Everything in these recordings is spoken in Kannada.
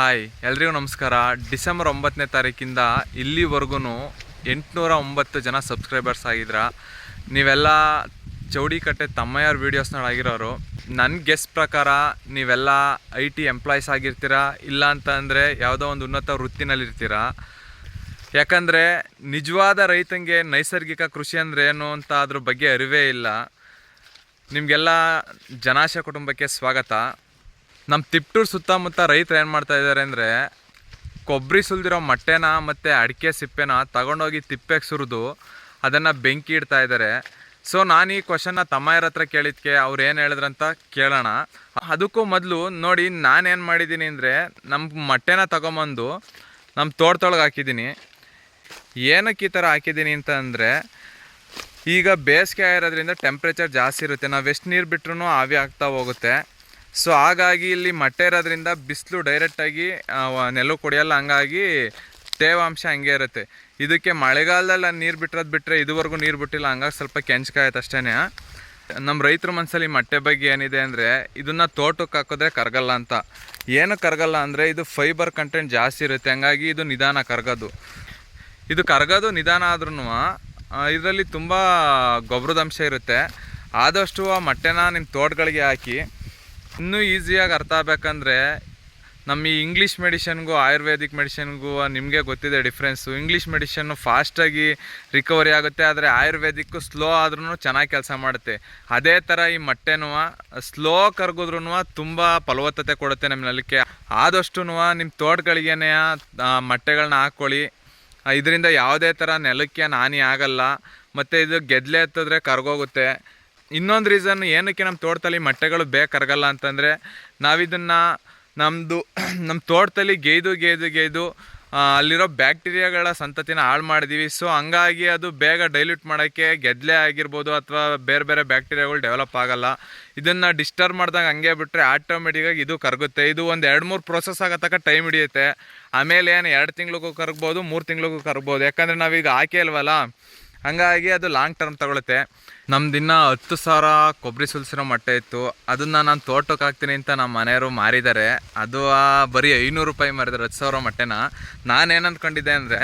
ಹಾಯ್ ಎಲ್ರಿಗೂ ನಮಸ್ಕಾರ. ಡಿಸೆಂಬರ್ ಒಂಬತ್ತನೇ ತಾರೀಕಿಂದ ಇಲ್ಲಿವರೆಗೂ ಎಂಟುನೂರ ಒಂಬತ್ತು ಜನ ಸಬ್ಸ್ಕ್ರೈಬರ್ಸ್ ಆಗಿದ್ರ. ನೀವೆಲ್ಲ ಚೌಡಿಕಟ್ಟೆ ತಮ್ಮಯ್ಯವ್ರ ವೀಡಿಯೋಸ್ ನೋಡಾಗಿರೋರು ನನ್ನ ಗೆಸ್ ಪ್ರಕಾರ ನೀವೆಲ್ಲ ಐ ಟಿ ಎಂಪ್ಲಾಯ್ಸ್ ಆಗಿರ್ತೀರಾ? ಇಲ್ಲ ಅಂತ ಅಂದರೆ ಯಾವುದೋ ಒಂದು ಉನ್ನತ ವೃತ್ತಿನಲ್ಲಿರ್ತೀರಾ? ಯಾಕಂದರೆ ನಿಜವಾದ ರೈತಂಗೆ ನೈಸರ್ಗಿಕ ಕೃಷಿ ಅಂದರೆ ಏನು ಅಂತ ಅದ್ರ ಬಗ್ಗೆ ಅರಿವೇ ಇಲ್ಲ. ನಿಮಗೆಲ್ಲ ಜನಾಶ ಕುಟುಂಬಕ್ಕೆ ಸ್ವಾಗತ. ನಮ್ಮ ತಿಪ್ಟೂರು ಸುತ್ತಮುತ್ತ ರೈತರು ಏನು ಮಾಡ್ತಾ ಇದ್ದಾರೆ ಅಂದರೆ ಕೊಬ್ಬರಿ ಸುಲ್ದಿರೋ ಮೊಟ್ಟೆನ ಮತ್ತು ಅಡಿಕೆ ಸಿಪ್ಪೆನ ತಗೊಂಡೋಗಿ ತಿಪ್ಪೆಗೆ ಸುರಿದು ಅದನ್ನು ಬೆಂಕಿ ಇಡ್ತಾ ಇದ್ದಾರೆ ಸೊ ನಾನು ಈ ಕ್ವಶನ್ನ ತಮ್ಮಯ್ಯರ ಹತ್ರ ಕೇಳಿದ್ಕೆ, ಅವ್ರು ಏನು ಹೇಳಿದ್ರಂತ ಕೇಳೋಣ. ಅದಕ್ಕೂ ಮೊದಲು ನೋಡಿ ನಾನೇನು ಮಾಡಿದ್ದೀನಿ ಅಂದರೆ ನಮ್ಮ ಮೊಟ್ಟೆನ ತಗೊಂಬಂದು ನಮ್ಮ ತೋಟದೊಳಗೆ ಹಾಕಿದ್ದೀನಿ. ಏನಕ್ಕೆ ಈ ಥರ ಹಾಕಿದ್ದೀನಿ ಅಂತ ಅಂದರೆ, ಈಗ ಬೇಸಿಗೆ ಆಗಿರೋದ್ರಿಂದ ಟೆಂಪ್ರೇಚರ್ ಜಾಸ್ತಿ ಇರುತ್ತೆ. ನಾವು ಎಷ್ಟು ನೀರು ಬಿಟ್ರೂ ಆವಿ ಆಗ್ತಾ ಹೋಗುತ್ತೆ. ಸೊ ಹಾಗಾಗಿ ಇಲ್ಲಿ ಮಟ್ಟೆ ಇರೋದ್ರಿಂದ ಬಿಸಿಲು ಡೈರೆಕ್ಟಾಗಿ ನೆಲ ಕುಡಿಯಲ್ಲ, ಹಂಗಾಗಿ ತೇವಾಂಶ ಹಂಗೆ ಇರುತ್ತೆ. ಇದಕ್ಕೆ ಮಳೆಗಾಲದಲ್ಲಿ ನೀರು ಬಿಟ್ಟಿರೋದು ಬಿಟ್ಟರೆ ಇದುವರೆಗೂ ನೀರು ಬಿಟ್ಟಿಲ್ಲ, ಹಂಗಾಗಿ ಸ್ವಲ್ಪ ಕೆಂಚ್ಕಾಯತ್ತೆ ಅಷ್ಟೇ ನಮ್ಮ ರೈತರ ಮನಸ್ಸಲ್ಲಿ ಮೊಟ್ಟೆ ಬಗ್ಗೆ ಏನಿದೆ ಅಂದರೆ, ಇದನ್ನು ತೋಟಕ್ಕೆ ಹಾಕಿದ್ರೆ ಕರಗಲ್ಲ ಅಂತ. ಏನು ಕರಗಲ್ಲ ಅಂದರೆ, ಇದು ಫೈಬರ್ ಕಂಟೆಂಟ್ ಜಾಸ್ತಿ ಇರುತ್ತೆ, ಹಂಗಾಗಿ ಇದು ನಿಧಾನ ಕರಗೋದು. ಇದು ಕರಗೋದು ನಿಧಾನ ಆದ್ರೂ ಇದರಲ್ಲಿ ತುಂಬ ಗೊಬ್ಬರದಂಶ ಇರುತ್ತೆ. ಆದಷ್ಟು ಆ ಮೊಟ್ಟೆನ ನಿಮ್ಮ ತೋಟಗಳಿಗೆ ಹಾಕಿ ಇನ್ನೂ ಈಸಿಯಾಗಿ ಅರ್ಥ ಆಗ್ಬೇಕಂದ್ರೆ ನಮ್ಮ ಈ ಇಂಗ್ಲೀಷ್ ಮೆಡಿಷನ್ಗೂ ಆಯುರ್ವೇದಿಕ್ ಮೆಡಿಷನ್ಗೂ ನಿಮಗೆ ಗೊತ್ತಿದೆ ಡಿಫ್ರೆನ್ಸು ಇಂಗ್ಲೀಷ್ ಮೆಡಿಷನ್ನು ಫಾಸ್ಟಾಗಿ ರಿಕವರಿ ಆಗುತ್ತೆ, ಆದರೆ ಆಯುರ್ವೇದಿಕ್ಕು ಸ್ಲೋ ಆದ್ರೂ ಚೆನ್ನಾಗಿ ಕೆಲಸ ಮಾಡುತ್ತೆ. ಅದೇ ಥರ ಈ ಮೊಟ್ಟೆನೂ ಸ್ಲೋ ಕರ್ಗಿದ್ರೂ ತುಂಬ ಫಲವತ್ತತೆ ಕೊಡುತ್ತೆ ನಮ್ಮ ನೆಲಕ್ಕೆ. ಆದಷ್ಟು ನಿಮ್ಮ ತೋಟಗಳಿಗೇನೆ ಮೊಟ್ಟೆಗಳನ್ನ ಹಾಕ್ಕೊಳ್ಳಿ. ಇದರಿಂದ ಯಾವುದೇ ಥರ ನೆಲಕ್ಕೆ ಹಾನಿ ಆಗಲ್ಲ. ಮತ್ತು ಇದು ಗೆದ್ದಲೆ ಹತ್ತಿದ್ರೆ ಕರ್ಗೋಗುತ್ತೆ. ಇನ್ನೊಂದು ರೀಸನ್ ಏನಕ್ಕೆ ನಮ್ಮ ತೋಟದಲ್ಲಿ ಮೊಟ್ಟೆಗಳು ಬೇಕರಗಲ್ಲ ಅಂತಂದರೆ, ನಾವಿದನ್ನು ನಮ್ಮದು ನಮ್ಮ ತೋಟದಲ್ಲಿ ಗೇಯ್ದು ಗೇಯ್ದು ಗೇಯ್ದು ಅಲ್ಲಿರೋ ಬ್ಯಾಕ್ಟೀರಿಯಾಗಳ ಸಂತತಿನ ಹಾಳು ಮಾಡಿದ್ದೀವಿ ಸೊ ಹಂಗಾಗಿ ಅದು ಬೇಗ ಡೈಲ್ಯೂಟ್ ಮಾಡೋಕ್ಕೆ ಗೆದ್ಲೆ ಆಗಿರ್ಬೋದು ಅಥವಾ ಬೇರೆ ಬೇರೆ ಬ್ಯಾಕ್ಟೀರಿಯಾಗಳು ಡೆವಲಪ್ ಆಗಲ್ಲ. ಇದನ್ನು ಡಿಸ್ಟರ್ಬ್ ಮಾಡಿದಾಗ ಹಂಗೆ ಬಿಟ್ಟರೆ ಆಟೋಮೆಟಿಕಾಗಿ ಇದು ಕರಗುತ್ತೆ. ಇದು ಒಂದು ಎರಡು, ಮೂರು ಪ್ರೋಸೆಸ್ ಆಗೋ ತನಕ ಟೈಮ್ ಹಿಡಿಯುತ್ತೆ. ಆಮೇಲೆ ಏನು ಎರಡು ತಿಂಗ್ಳಿಗೂ ಕರಗ್ಬೋದು, ಮೂರು ತಿಂಗಳಿಗೂ ಕರಗ್ಬೋದು. ಯಾಕಂದರೆ ನಾವೀಗ ಹಾಕಿ ಅಲ್ವಲ್ಲ ಹಂಗಾಗಿ ಅದು ಲಾಂಗ್ ಟರ್ಮ್ ತಗೊಳುತ್ತೆ. ನಮ್ದು ದಿನ ಹತ್ತು ಸಾವಿರ ಕೊಬ್ಬರಿ ಸುಲಿಸಿರೋ ಮೊಟ್ಟೆ ಇತ್ತು. ಅದನ್ನು ನಾನು ತೋಟಕ್ಕೆ ಹಾಕ್ತೀನಿ ಅಂತ ನಮ್ಮ ಮನೆಯವರು ಮಾರಿದ್ದಾರೆ ಅದು ಬರೀ ಐನೂರು ರೂಪಾಯಿ ಮಾರಿದ್ದಾರೆ ಹತ್ತು ಸಾವಿರ ಮೊಟ್ಟೆನ. ನಾನೇನು ಅಂದ್ಕೊಂಡಿದ್ದೆ ಅಂದರೆ,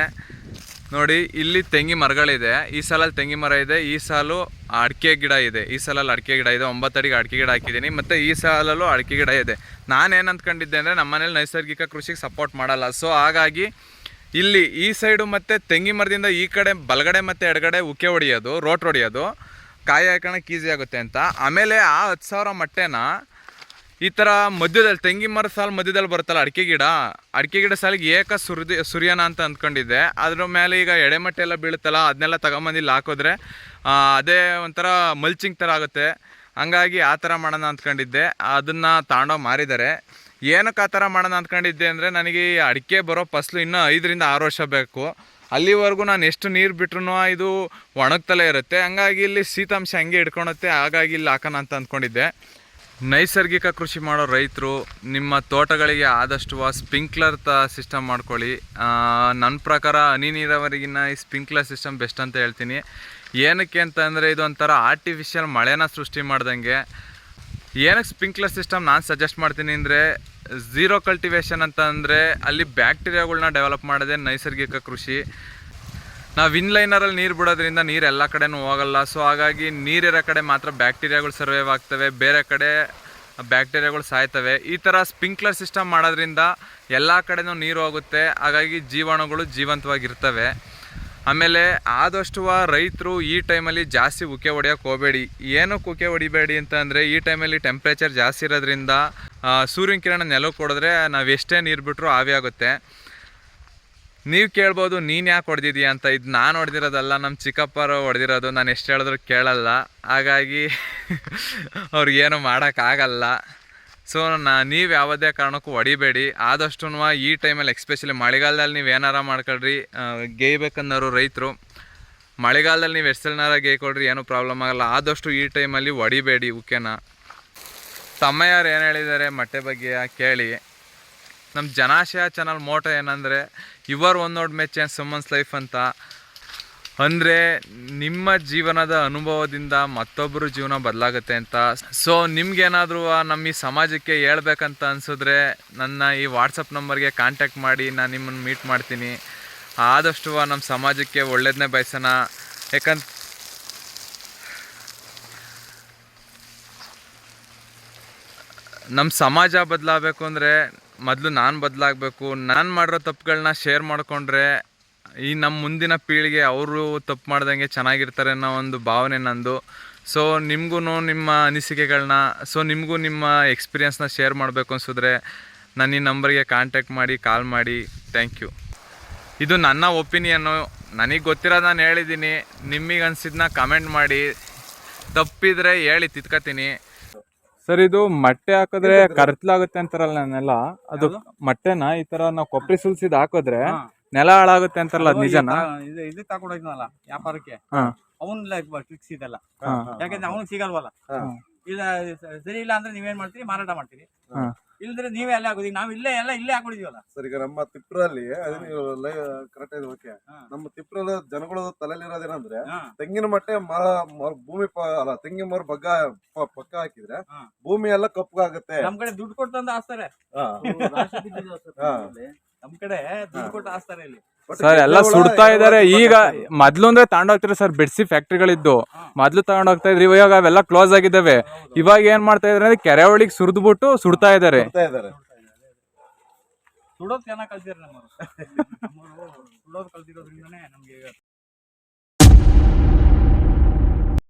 ನೋಡಿ, ಇಲ್ಲಿ ತೆಂಗಿ ಮರಗಳಿದೆ, ಈ ಸಾಲಲ್ಲಿ ತೆಂಗಿ ಮರ ಇದೆ, ಈ ಸಾಲು ಅಡಿಕೆ ಗಿಡ ಇದೆ. ಈ ಸಾಲಲ್ಲಿ ಅಡಿಕೆ ಗಿಡ ಇದೆ, ಒಂಬತ್ತು ಅಡಿಗೆ ಅಡಿಕೆ ಗಿಡ ಹಾಕಿದ್ದೀನಿ, ಮತ್ತು ಈ ಸಾಲಲ್ಲೂ ಅಡಿಕೆ ಗಿಡ ಇದೆ. ನಾನೇನು ಅಂದ್ಕೊಂಡಿದ್ದೆ ಅಂದರೆ ನಮ್ಮ ಮನೇಲಿ ನೈಸರ್ಗಿಕ ಕೃಷಿಗೆ ಸಪೋರ್ಟ್ ಮಾಡಲ್ಲ. ಸೊ ಹಾಗಾಗಿ ಇಲ್ಲಿ ಈ ಸೈಡು ಮತ್ತು ತೆಂಗಿ ಮರದಿಂದ ಈ ಕಡೆ ಬಲಗಡೆ ಮತ್ತು ಎಡಗಡೆ ಉಕ್ಕೆ ಹೊಡೆಯೋದು, ರೋಟ್ ಹೊಡಿಯೋದು. ಕಾಯಿ ಹಾಕೋಣಕ್ಕೆ ಈಸಿ ಆಗುತ್ತೆ ಅಂತ. ಆಮೇಲೆ ಆ ಹತ್ತು ಸಾವಿರ ಮೊಟ್ಟೆನ ಈ ಥರ ಮಧ್ಯದಲ್ಲಿ ತೆಂಗಿ ಮರ ಸಾಲು ಮಧ್ಯದಲ್ಲಿ ಬರುತ್ತಲ್ಲ ಅಡಿಕೆ ಗಿಡ ಅಡಿಕೆ ಗಿಡ ಸಾಲಿಗೆ ಏಕ ಸುರಿದಿ, ಸುರಿಯೋಣ ಅಂತ ಅಂದ್ಕೊಂಡಿದ್ದೆ. ಅದ್ರ ಮೇಲೆ ಈಗ ಎಡೆಮಟ್ಟೆ ಎಲ್ಲ ಬೀಳುತ್ತಲ್ಲ, ಅದನ್ನೆಲ್ಲ ತಗೊಂಬಂದು ಇಲ್ಲಿ ಹಾಕಿದ್ರೆ ಅದೇ ಒಂಥರ ಮಲ್ಚಿಂಗ್ ಥರ ಆಗುತ್ತೆ. ಹಂಗಾಗಿ ಆ ಥರ ಮಾಡೋಣ ಅಂದ್ಕೊಂಡಿದ್ದೆ. ಅದನ್ನು ತಾಂಡೋ ಮಾರಿದ್ದಾರೆ. ಏನಕ್ಕೆ ಆ ಥರ ಮಾಡೋಣ ಅಂದ್ಕೊಂಡಿದ್ದೆ ಅಂದರೆ, ನನಗೆ ಅಡಿಕೆ ಬರೋ ಫಸಲು ಇನ್ನೂ ಐದರಿಂದ ಆರು ವರ್ಷ ಬೇಕು. ಅಲ್ಲಿವರೆಗೂ ನಾನು ಎಷ್ಟು ನೀರು ಬಿಟ್ರೂ ಇದು ಒಣಗ್ತಲೇ ಇರುತ್ತೆ. ಹಂಗಾಗಿ ಇಲ್ಲಿ ಶೀತಾಂಶ ಹಂಗೆ ಇಟ್ಕೊಳತ್ತೆ ಹಾಗಾಗಿ ಇಲ್ಲಿ ಹಾಕೋಣ ಅಂತ ಅಂದ್ಕೊಂಡಿದ್ದೆ. ನೈಸರ್ಗಿಕ ಕೃಷಿ ಮಾಡೋ ರೈತರು, ನಿಮ್ಮ ತೋಟಗಳಿಗೆ ಆದಷ್ಟು ಸ್ಪಿಂಕ್ಲರ್ ತ ಸಿಸ್ಟಮ್ ಮಾಡ್ಕೊಳ್ಳಿ. ನನ್ನ ಪ್ರಕಾರ ಹನಿ ನೀರಾವರಿಗಿನ್ನ ಈ ಸ್ಪಿಂಕ್ಲರ್ ಸಿಸ್ಟಮ್ ಬೆಸ್ಟ್ ಅಂತ ಹೇಳ್ತೀನಿ. ಏನಕ್ಕೆ ಅಂತಂದರೆ ಇದೊಂಥರ ಆರ್ಟಿಫಿಷಿಯಲ್ ಮಳೆನ ಸೃಷ್ಟಿ ಮಾಡ್ದಂಗೆ. ಏನಕ್ಕೆ ಸ್ಪಿಂಕ್ಲರ್ ಸಿಸ್ಟಮ್ ನಾನು ಸಜೆಸ್ಟ್ ಮಾಡ್ತೀನಿ ಅಂದರೆ ಝೀರೋ ಕಲ್ಟಿವೇಷನ್ ಅಂತ ಅಂದರೆ ಅಲ್ಲಿ ಬ್ಯಾಕ್ಟೀರಿಯಾಗಳನ್ನ ಡೆವಲಪ್ ಮಾಡಿದೆ ನೈಸರ್ಗಿಕ ಕೃಷಿ. ನಾವು ಇನ್ಲೈನರಲ್ಲಿ ನೀರು ಬಿಡೋದ್ರಿಂದ ನೀರು ಎಲ್ಲ ಕಡೆನೂ ಹೋಗಲ್ಲ. ಸೊ ಹಾಗಾಗಿ ನೀರಿರೋ ಕಡೆ ಮಾತ್ರ ಬ್ಯಾಕ್ಟೀರಿಯಾಗಳು ಸರ್ವೈವ್ ಆಗ್ತವೆ. ಬೇರೆ ಕಡೆ ಬ್ಯಾಕ್ಟೀರಿಯಾಗಳು ಸಾಯ್ತವೆ. ಈ ಥರ ಸ್ಪ್ರಿಂಕ್ಲರ್ ಸಿಸ್ಟಮ್ ಮಾಡೋದ್ರಿಂದ ಎಲ್ಲ ಕಡೆನೂ ನೀರು ಹೋಗುತ್ತೆ. ಹಾಗಾಗಿ ಜೀವಾಣುಗಳು ಜೀವಂತವಾಗಿರ್ತವೆ. ಆಮೇಲೆ ಆದಷ್ಟು ರೈತರು ಈ ಟೈಮಲ್ಲಿ ಜಾಸ್ತಿ ಉಕ್ಕೆ ಹೊಡೆಯೋಕೆ ಹೋಗಬೇಡಿ. ಏನಕ್ಕೆ ಉಕ್ಕೆ ಹೊಡಿಬೇಡಿ ಅಂತ ಅಂದರೆ ಈ ಟೈಮಲ್ಲಿ ಟೆಂಪ್ರೇಚರ್ ಜಾಸ್ತಿ ಇರೋದ್ರಿಂದ ಸೂರ್ಯನ ಕಿರಣ ನೆಲಕ್ಕೆ ಹೊಡೆದ್ರೆ ನಾವು ಎಷ್ಟೇ ನೀರು ಬಿಟ್ಟರೂ ಆವಿ ಆಗುತ್ತೆ. ನೀವು ಕೇಳ್ಬೋದು, ನೀನು ಯಾಕೆ ಹೊಡೆದಿದ್ಯಾ ಅಂತ. ಇದು ನಾನು ಹೊಡೆದಿರೋದಲ್ಲ ನಮ್ಮ ಚಿಕ್ಕಪ್ಪರು ಹೊಡೆದಿರೋದು, ನಾನು ಎಷ್ಟು ಹೇಳಿದ್ರು ಕೇಳಲ್ಲ. ಹಾಗಾಗಿ ಅವ್ರಿಗೇನು ಮಾಡೋಕ್ಕಾಗಲ್ಲ ಸೊ ನಾ ನೀವು ಯಾವುದೇ ಕಾರಣಕ್ಕೂ ಹೊಡಿಬೇಡಿ. ಆದಷ್ಟು ಈ ಟೈಮಲ್ಲಿ ಎಕ್ಸ್ಪೆಷಲಿ ಮಳೆಗಾಲದಲ್ಲಿ ನೀವು ಏನಾರ ಮಾಡ್ಕೊಳ್ರಿ. ಗೇಯ್ಬೇಕನ್ನೋರು ರೈತರು. ಮಳೆಗಾಲದಲ್ಲಿ ನೀವು ಎಷ್ಟೆಲ್ನಾರ ಗೇಯ್ಕೊಡ್ರಿ ಏನೂ ಪ್ರಾಬ್ಲಮ್ ಆಗಲ್ಲ. ಆದಷ್ಟು ಈ ಟೈಮಲ್ಲಿ ಹೊಡಿಬೇಡಿ, ಓಕೆನಾ? ತಮ್ಮಯ್ಯರು ಏನು ಹೇಳಿದ್ದಾರೆ, ಮೊಟ್ಟೆ ಬಗ್ಗೆ ಕೇಳಿ. ನಮ್ಮ ಜನಾಶಯ ಚಾನಲ್ ಮೋಟೋ ಏನಂದರೆ your one node much and summons life ಅಂತ. ಅಂದರೆ ನಿಮ್ಮ ಜೀವನದ ಅನುಭವದಿಂದ ಮತ್ತೊಬ್ಬರು ಜೀವನ ಬದಲಾಗುತ್ತೆ ಅಂತ. ಸೊ ನಿಮ್ಗೇನಾದರೂ ನಮ್ಮ ಈ ಸಮಾಜಕ್ಕೆ ಹೇಳ್ಬೇಕಂತ ಅನಿಸಿದ್ರೆ ನನ್ನ ಈ ವಾಟ್ಸಪ್ ನಂಬರ್ಗೆ ಕಾಂಟ್ಯಾಕ್ಟ್ ಮಾಡಿ, ನಾನು ನಿಮ್ಮನ್ನು ಮೀಟ್ ಮಾಡ್ತೀನಿ. ಆದಷ್ಟು ನಮ್ಮ ಸಮಾಜಕ್ಕೆ ಒಳ್ಳೇದನ್ನೇ ಬಯಸೋಣ. ಯಾಕಂತ ನಮ್ಮ ಸಮಾಜ ಬದಲಾಗಬೇಕು ಅಂದರೆ ಮೊದಲು ನಾನು ಬದಲಾಗಬೇಕು. ನಾನು ಮಾಡಿರೋ ತಪ್ಪುಗಳನ್ನ ಶೇರ್ ಮಾಡಿಕೊಂಡ್ರೆ ಈ ನಮ್ಮ ಮುಂದಿನ ಪೀಳಿಗೆ ಅವರು ತಪ್ಪು ಮಾಡ್ದಂಗೆ ಚೆನ್ನಾಗಿರ್ತಾರೆ ಅನ್ನೋ ಒಂದು ಭಾವನೆ ನಂದು. ಸೊ ನಿಮಗೂ ನಿಮ್ಮ ಅನಿಸಿಕೆಗಳನ್ನ ಸೊ ನಿಮಗೂ ನಿಮ್ಮ ಎಕ್ಸ್ಪೀರಿಯನ್ಸ್ನ ಶೇರ್ ಮಾಡಬೇಕು ಅನ್ಸಿದ್ರೆ ನನ್ನ ಈ ನಂಬರ್ಗೆ ಕಾಂಟ್ಯಾಕ್ಟ್ ಮಾಡಿ ಕಾಲ್ ಮಾಡಿ. ಥ್ಯಾಂಕ್ ಯು ಇದು ನನ್ನ ಒಪಿನಿಯನ್ನು ನನಗೆ ಗೊತ್ತಿರೋದು ನಾನು ಹೇಳಿದ್ದೀನಿ ನಿಮಗೆ ಅನಿಸಿದ್ನ ಕಮೆಂಟ್ ಮಾಡಿ. ತಪ್ಪಿದ್ರೆ ಹೇಳಿ ತಿತ್ಕೋತೀನಿ. ಸರ್ ಇದು ಮೊಟ್ಟೆ ಹಾಕಿದ್ರೆ ಕರ್ತ್ಲಾಗುತ್ತೆ ಅಂತಾರಲ್ಲ ನಾನೆಲ್ಲ. ಅದು ಮೊಟ್ಟೆನ ಈ ತರ ನಾವು ಕೊಬ್ಬರಿ ಸುಲ್ಸಿದ್ ಹಾಕಿದ್ರೆ ನೆಲ ಹಾಳಾಗುತ್ತೆ ಅಂತಾರಲ್ಲ ಅದು ನಿಜನಾ ಇದು ಇದು ತಗೊಂಡೋಗ್ನಲ್ಲ ವ್ಯಾಪಾರಕ್ಕೆ ಹಾ. ಅವನ್ ಟ್ರಿಕ್ಸ್ ಇದೆಲ್ಲ ಹಾ. ಯಾಕಂದ್ರೆ ಅವನಿಗೆ ಸಿಗಲ್ವಲ್ಲ ಹಾ. ಇಲ್ಲ ಸರಿ ಇಲ್ಲ ಅಂದ್ರೆ ನೀವೇನ್ ಮಾಡ್ತೀರಿ ಮಾರಾಟ ಮಾಡ್ತೀರಿ ಹಾ. ಇಲ್ದ್ರೆ ನೀವೇ ಎಲ್ಲ ಹಾಕೋದಿ ನಾವ್ ಇಲ್ಲೇ ಎಲ್ಲ ಇಲ್ಲೇ ಹಾಕೊಂಡಿದೀವಲ್ಲ ಸರ್ ಈಗ ನಮ್ಮ ತಿಪ್ರಲ್ಲಿ ಕರೆಕ್ಟ್ ಓಕೆ ಹಾ. ನಮ್ಮ ತಿಪ್ರಲ್ಲಿ ಜನಗಳು ತಲೆಲಿರೋದೇನಂದ್ರೆ ಹಾ. ತೆಂಗಿನ ಮಟ್ಟೆ ಮರ ಭೂಮಿ ಪ- ಅಲ್ಲ ತೆಂಗಿನ ಮರ ಬಗ್ಗ ಪ- ಪಕ್ಕ ಹಾಕಿದ್ರೆ ಹಾ. ಭೂಮಿ ಎಲ್ಲ ಕಪ್ಪಗಾಗುತ್ತೆ ನಮ್ ಕಡೆ ದುಡ್ಡು ಕೊಟ್ಟು ತಂದು ಹಾಸ್ತಾರೆ ಹಾ. ಹಾ. ನಮ್ ಕಡೆ ದುಡ್ಡು ಕೊಟ್ಟು ಹಾಸ್ತಾರೆ ಇಲ್ಲಿ. ಸರ್ ಎಲ್ಲ ಸುಡ್ತಾ ಇದಾರೆ. ಈಗ. ಮೊದ್ಲು ಅಂದ್ರೆ ತಗೊಂಡೋಗ್ತಾರೆ ಸರ್ ಬೆಡ್ಸಿ ಫ್ಯಾಕ್ಟ್ರಿಗಳಿದ್ದು. ಮೊದ್ಲು ತಗೊಂಡೋಗ್ತಾ ಇದ್ರಿ ಇವಾಗ ಅವೆಲ್ಲ ಕ್ಲೋಸ್ ಆಗಿದ್ದಾವೆ. ಇವಾಗ ಏನ್ ಮಾಡ್ತಾ ಇದಾರೆ ಅಂದ್ರೆ ಕೆರೆ ಒಳಗೆ ಸುರಿದ್ಬಿಟ್ಟು ಸುಡ್ತಾ ಇದಾರೆ. ಸುಡ್ತಾ ಇದಾರೆ. ಸುಡೋದ್ ಚೆನ್ನಾಗಿ ಕಲ್ತಿರ ನಮ್ಮ ನಮ್ಮವ್ರು ಸುಡೋದ್ ಕಲ್ತಿರೋದ್ರಿಂದನೇ ನಮ್ಗೆ ಈಗ